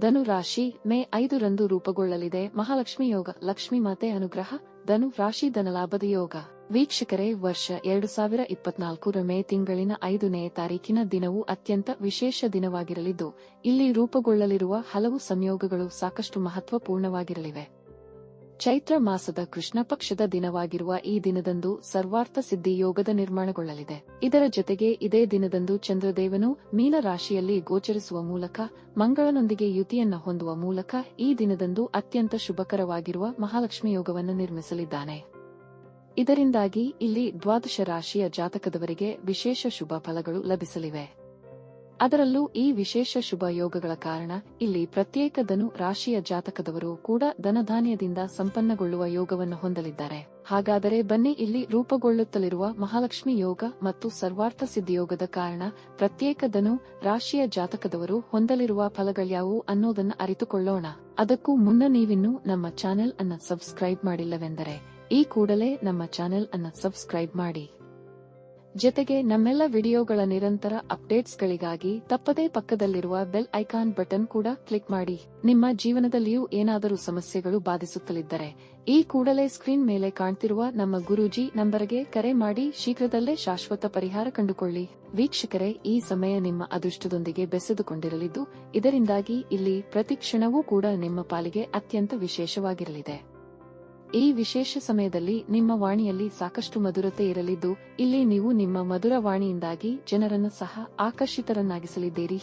ಧನು ರಾಶಿ ಮೇ ಐದರಂದು ರೂಪುಗೊಳ್ಳಲಿದೆ. ಮಹಾಲಕ್ಷ್ಮಿ ಯೋಗ, ಲಕ್ಷ್ಮಿ ಮಾತೆ ಅನುಗ್ರಹ, ಧನು ರಾಶಿ ಧನಲಾಭದ ಯೋಗ. ವೀಕ್ಷಕರೇ, ವರ್ಷ ಎರಡು ಸಾವಿರ ಇಪ್ಪತ್ನಾಲ್ಕರ ಮೇ ತಿಂಗಳಿನ ಐದನೇ ತಾರೀಕಿನ ದಿನವು ಅತ್ಯಂತ ವಿಶೇಷ ದಿನವಾಗಿರಲಿದ್ದು, ಇಲ್ಲಿ ರೂಪುಗೊಳ್ಳಲಿರುವ ಹಲವು ಸಂಯೋಗಗಳು ಸಾಕಷ್ಟು ಮಹತ್ವಪೂರ್ಣವಾಗಿರಲಿವೆ. ಚೈತ್ರ ಮಾಸದ ಕೃಷ್ಣ ಪಕ್ಷದ ದಿನವಾಗಿರುವ ಈ ದಿನದಂದು ಸರ್ವಾರ್ಥ ಸಿದ್ಧಿ ಯೋಗದ ನಿರ್ಮಾಣಗೊಳ್ಳಲಿದೆ. ಇದರ ಜೊತೆಗೆ ಇದೇ ದಿನದಂದು ಚಂದ್ರದೇವನು ಮೀನ ರಾಶಿಯಲ್ಲಿ ಗೋಚರಿಸುವ ಮೂಲಕ ಮಂಗಳನೊಂದಿಗೆ ಯುತಿಯನ್ನ ಹೊಂದುವ ಮೂಲಕ ಈ ದಿನದಂದು ಅತ್ಯಂತ ಶುಭಕರವಾಗಿರುವ ಮಹಾಲಕ್ಷ್ಮಿ ಯೋಗವನ್ನು ನಿರ್ಮಿಸಲಿದ್ದಾನೆ. ಇದರಿಂದಾಗಿ ಇಲ್ಲಿ ದ್ವಾದಶ ರಾಶಿಯ ಜಾತಕದವರಿಗೆ ವಿಶೇಷ ಶುಭ ಫಲಗಳು ಲಭಿಸಲಿವೆ. ಅದರಲ್ಲೂ ಈ ವಿಶೇಷ ಶುಭ ಯೋಗಗಳ ಕಾರಣ ಇಲ್ಲಿ ಪ್ರತ್ಯೇಕ ಧನು ರಾಶಿಯ ಜಾತಕದವರು ಕೂಡ ಧನಧಾನ್ಯದಿಂದ ಸಂಪನ್ನಗೊಳ್ಳುವ ಯೋಗವನ್ನು ಹೊಂದಲಿದ್ದಾರೆ. ಹಾಗಾದರೆ ಬನ್ನಿ ಇಲ್ಲಿ ರೂಪುಗೊಳ್ಳುತ್ತಲಿರುವ ಮಹಾಲಕ್ಷ್ಮಿ ಯೋಗ ಮತ್ತು ಸರ್ವಾರ್ಥ ಸಿದ್ಧಿಯೋಗದ ಕಾರಣ ಪ್ರತ್ಯೇಕ ಧನು ರಾಶಿಯ ಜಾತಕದವರು ಹೊಂದಲಿರುವ ಫಲಗಳ್ಯಾವು ಅನ್ನೋದನ್ನ ಅರಿತುಕೊಳ್ಳೋಣ. ಅದಕ್ಕೂ ಮುನ್ನ ನೀವಿನ್ನೂ ನಮ್ಮ ಚಾನೆಲ್ ಅನ್ನ ಸಬ್ಸ್ಕ್ರೈಬ್ ಮಾಡಿಲ್ಲವೆಂದರೆ ಈ ಕೂಡಲೇ ನಮ್ಮ ಚಾನೆಲ್ ಅನ್ನ ಸಬ್ಸ್ಕ್ರೈಬ್ ಮಾಡಿ. ಜೊತೆಗೆ ನಮ್ಮೆಲ್ಲ ವಿಡಿಯೋಗಳ ನಿರಂತರ ಅಪ್ಡೇಟ್ಸ್ಗಳಿಗಾಗಿ ತಪ್ಪದೇ ಪಕ್ಕದಲ್ಲಿರುವ ಬೆಲ್ ಐಕಾನ್ ಬಟನ್ ಕೂಡ ಕ್ಲಿಕ್ ಮಾಡಿ. ನಿಮ್ಮ ಜೀವನದಲ್ಲಿಯೂ ಏನಾದರೂ ಸಮಸ್ಯೆಗಳು ಬಾಧಿಸುತ್ತಲಿದ್ದರೆ, ಈ ಕೂಡಲೇ ಸ್ಕ್ರೀನ್ ಮೇಲೆ ಕಾಣ್ತಿರುವ ನಮ್ಮ ಗುರೂಜಿ ನಂಬರ್ಗೆ ಕರೆ ಮಾಡಿ ಶೀಘ್ರದಲ್ಲೇ ಶಾಶ್ವತ ಪರಿಹಾರ ಕಂಡುಕೊಳ್ಳಿ. ವೀಕ್ಷಕರೇ, ಈ ಸಮಯ ನಿಮ್ಮ ಅದೃಷ್ಟದೊಂದಿಗೆ ಬೆಸೆದುಕೊಂಡಿರಲಿದ್ದು, ಇದರಿಂದಾಗಿ ಇಲ್ಲಿ ಪ್ರತಿ ಕ್ಷಣವೂ ಕೂಡ ನಿಮ್ಮ ಪಾಲಿಗೆ ಅತ್ಯಂತ ವಿಶೇಷವಾಗಿರಲಿದೆ. ಈ ವಿಶೇಷ ಸಮಯದಲ್ಲಿ ನಿಮ್ಮ ವಾಣಿಯಲ್ಲಿ ಸಾಕಷ್ಟು ಮಧುರತೆ ಇರಲಿದ್ದು, ಇಲ್ಲಿ ನೀವು ನಿಮ್ಮ ಮಧುರ ವಾಣಿಯಿಂದಾಗಿ ಜನರನ್ನು ಸಹ ಆಕರ್ಷಿತರನ್ನಾಗಿಸಲಿದ್ದೀರಿ.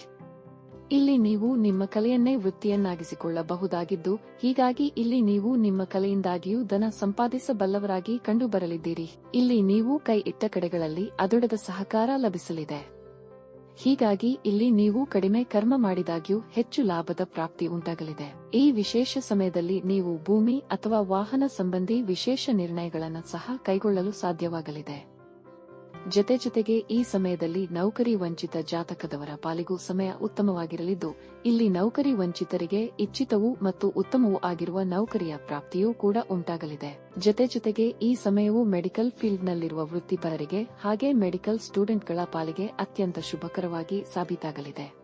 ಇಲ್ಲಿ ನೀವು ನಿಮ್ಮ ಕಲೆಯನ್ನೇ ವೃತ್ತಿಯನ್ನಾಗಿಸಿಕೊಳ್ಳಬಹುದಾಗಿದ್ದು, ಹೀಗಾಗಿ ಇಲ್ಲಿ ನೀವು ನಿಮ್ಮ ಕಲೆಯಿಂದಾಗಿಯೂ ಧನ ಸಂಪಾದಿಸಬಲ್ಲವರಾಗಿ ಕಂಡುಬರಲಿದ್ದೀರಿ. ಇಲ್ಲಿ ನೀವು ಕೈ ಇಟ್ಟ ಕಡೆಗಳಲ್ಲಿ ಅದೊಡದ ಸಹಕಾರ ಲಭಿಸಲಿದೆ. ಹೀಗಾಗಿ ಇಲ್ಲಿ ನೀವು ಕಡಿಮೆ ಕರ್ಮ ಮಾಡಿದಾಗ್ಯೂ ಹೆಚ್ಚು ಲಾಭದ ಪ್ರಾಪ್ತಿ ಉಂಟಾಗಲಿದೆ. ಈ ವಿಶೇಷ ಸಮಯದಲ್ಲಿ ನೀವು ಭೂಮಿ ಅಥವಾ ವಾಹನ ಸಂಬಂಧಿ ವಿಶೇಷ ನಿರ್ಣಯಗಳನ್ನು ಸಹ ಕೈಗೊಳ್ಳಲು ಸಾಧ್ಯವಾಗಲಿದೆ. ಜೊತೆ ಜೊತೆಗೆ ಈ ಸಮಯದಲ್ಲಿ ನೌಕರಿ ವಂಚಿತ ಜಾತಕದವರ ಪಾಲಿಗೂ ಸಮಯ ಉತ್ತಮವಾಗಿರಲಿದ್ದು, ಇಲ್ಲಿ ನೌಕರಿ ವಂಚಿತರಿಗೆ ಇಚ್ಛಿತವೂ ಮತ್ತು ಉತ್ತಮವೂ ಆಗಿರುವ ನೌಕರಿಯ ಪ್ರಾಪ್ತಿಯೂ ಕೂಡ ಉಂಟಾಗಲಿದೆ. ಜತೆ ಜೊತೆಗೆ ಈ ಸಮಯವು ಮೆಡಿಕಲ್ ಫೀಲ್ಡ್ನಲ್ಲಿರುವ ವೃತ್ತಿಪರರಿಗೆ ಹಾಗೆ ಮೆಡಿಕಲ್ ಸ್ಟೂಡೆಂಟ್ಗಳ ಪಾಲಿಗೆ ಅತ್ಯಂತ ಶುಭಕರವಾಗಿ ಸಾಬೀತಾಗಲಿದೆ.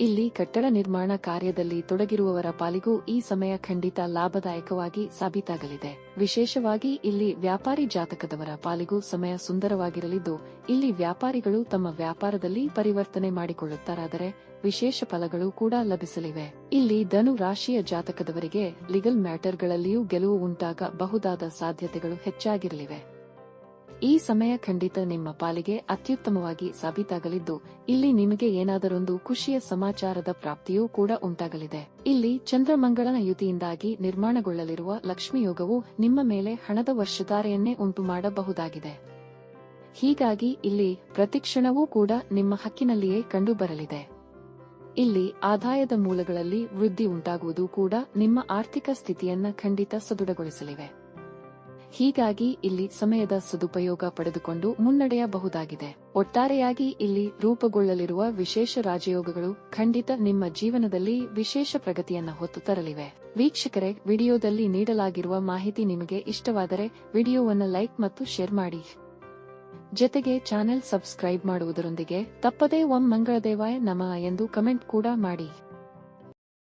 ಇಲ್ಲಿ ಕಟ್ಟಡ ನಿರ್ಮಾಣ ಕಾರ್ಯದಲ್ಲಿ ತೊಡಗಿರುವವರ ಪಾಲಿಗೂ ಈ ಸಮಯ ಖಂಡಿತ ಲಾಭದಾಯಕವಾಗಿ ಸಾಬೀತಾಗಲಿದೆ. ವಿಶೇಷವಾಗಿ ಇಲ್ಲಿ ವ್ಯಾಪಾರಿ ಜಾತಕದವರ ಪಾಲಿಗೂ ಸಮಯ ಸುಂದರವಾಗಿರಲಿದ್ದು, ಇಲ್ಲಿ ವ್ಯಾಪಾರಿಗಳು ತಮ್ಮ ವ್ಯಾಪಾರದಲ್ಲಿ ಪರಿವರ್ತನೆ ಮಾಡಿಕೊಳ್ಳುತ್ತಾರಾದರೆ ವಿಶೇಷ ಫಲಗಳು ಕೂಡ ಲಭಿಸಲಿವೆ. ಇಲ್ಲಿ ಧನು ರಾಶಿಯ ಜಾತಕದವರಿಗೆ ಲೀಗಲ್ ಮ್ಯಾಟರ್ಗಳಲ್ಲಿಯೂ ಗೆಲುವು ಉಂಟಾಗಬಹುದಾದ ಸಾಧ್ಯತೆಗಳು ಹೆಚ್ಚಾಗಿರಲಿವೆ. ಈ ಸಮಯ ಖಂಡಿತ ನಿಮ್ಮ ಪಾಲಿಗೆ ಅತ್ಯುತ್ತಮವಾಗಿ ಸಾಬೀತಾಗಲಿದ್ದು, ಇಲ್ಲಿ ನಿಮಗೆ ಏನಾದರೊಂದು ಖುಷಿಯ ಸಮಾಚಾರದ ಪ್ರಾಪ್ತಿಯೂ ಕೂಡ ಉಂಟಾಗಲಿದೆ. ಇಲ್ಲಿ ಚಂದ್ರಮಂಗಳನ ಯುತಿಯಿಂದಾಗಿ ನಿರ್ಮಾಣಗೊಳ್ಳಲಿರುವ ಲಕ್ಷ್ಮಿಯೋಗವು ನಿಮ್ಮ ಮೇಲೆ ಹಣದ ವರ್ಷಧಾರೆಯನ್ನೇ ಉಂಟು ಮಾಡಬಹುದಾಗಿದೆ ಹೀಗಾಗಿ ಇಲ್ಲಿ ಪ್ರತಿಕ್ಷಣವೂ ಕೂಡ ನಿಮ್ಮ ಹಕ್ಕಿನಲ್ಲಿಯೇ ಕಂಡುಬರಲಿದೆ. ಇಲ್ಲಿ ಆದಾಯದ ಮೂಲಗಳಲ್ಲಿ ವೃದ್ಧಿ ಉಂಟಾಗುವುದು ಕೂಡ ನಿಮ್ಮ ಆರ್ಥಿಕ ಸ್ಥಿತಿಯನ್ನ ಖಂಡಿತ ಸದೃಢಗೊಳಿಸಲಿವೆ. ಹೀಗಾಗಿ ಇಲ್ಲಿ ಸಮಯದ ಸದುಪಯೋಗ ಪಡೆದುಕೊಂಡು ಮುನ್ನಡೆಯಬಹುದಾಗಿದೆ. ಒಟ್ಟಾರೆಯಾಗಿ ಇಲ್ಲಿ ರೂಪುಗೊಳ್ಳಲಿರುವ ವಿಶೇಷ ರಾಜಯೋಗಗಳು ಖಂಡಿತ ನಿಮ್ಮ ಜೀವನದಲ್ಲಿ ವಿಶೇಷ ಪ್ರಗತಿಯನ್ನು ಹೊತ್ತು ತರಲಿವೆ. ವೀಕ್ಷಕರೇ, ವಿಡಿಯೋದಲ್ಲಿ ನೀಡಲಾಗಿರುವ ಮಾಹಿತಿ ನಿಮಗೆ ಇಷ್ಟವಾದರೆ ವಿಡಿಯೋವನ್ನು ಲೈಕ್ ಮತ್ತು ಶೇರ್ ಮಾಡಿ. ಜೊತೆಗೆ ಚಾನೆಲ್ ಸಬ್ಸ್ಕ್ರೈಬ್ ಮಾಡುವುದರೊಂದಿಗೆ ತಪ್ಪದೇ ಓಂ ಮಂಗಳದೇವಾಯ ನಮ ಎಂದು ಕಮೆಂಟ್ ಕೂಡ ಮಾಡಿ.